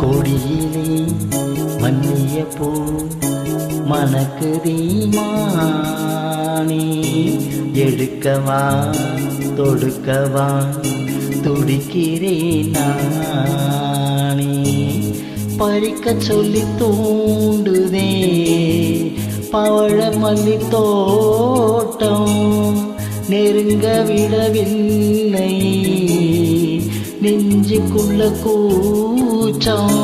கொடியிலே மல்லிய பூ மனக்கு தீமானி. எடுக்கவா தொடுக்கவா துடிக்கிறேன் நானே. பறிக்க சொல்லி தூண்டுதே பவழ மல்லி தோட்டம் நெருங்க விடவில்லை. நெஞ்சுக்குள்ள கூச்சம்.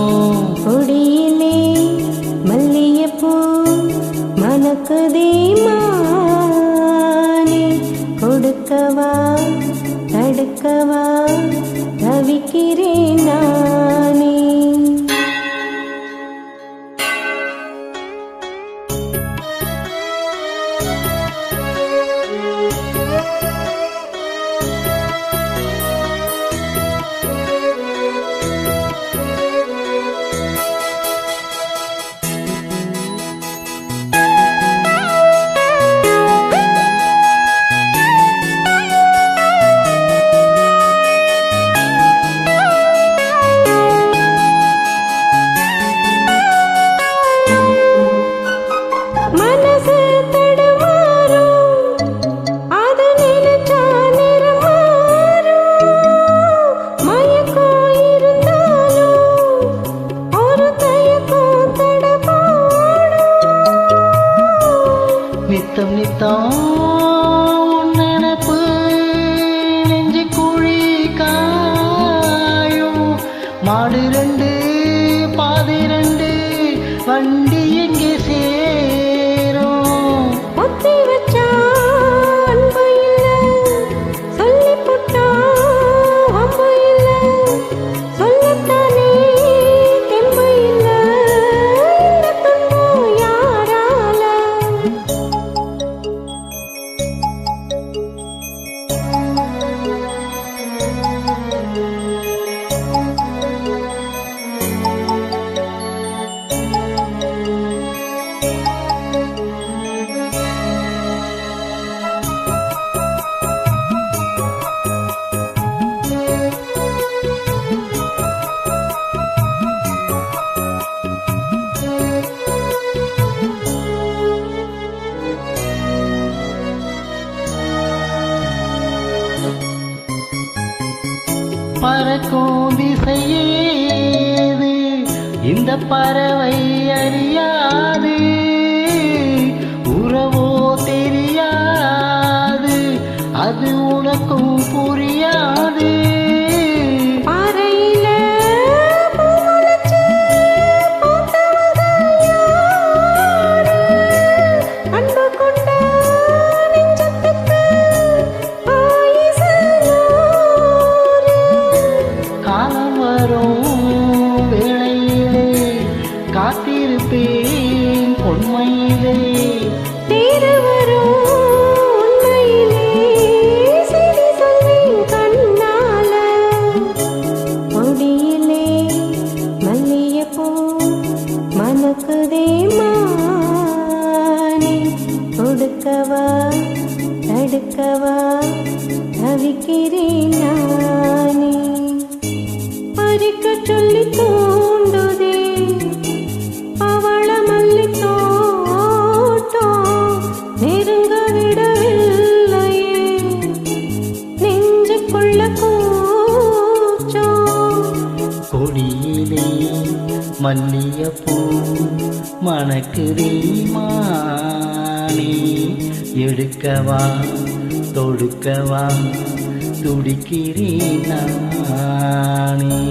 கொடியிலே மல்லிகைப்பூ மணக்குதே மானே நித்தம் நித்தம் நினப்பு நெஞ்சு குழி காயும். மாடு ரெண்டு பறக்கும் திசையேது இந்த பறவை அறியாது. உறவோ தெரியாது. அது உனக்கும் புரியாது. மணக்குதே மானே. கொடுக்கவா தடுக்கவா தவிக்கிறேன் நானே பறிக்க சொல்லி கொடியிலே மல்லியப்பூ மணக்குதே மானே எடுக்கவா தொடுக்கவா துடிக்கிறேன் நானே.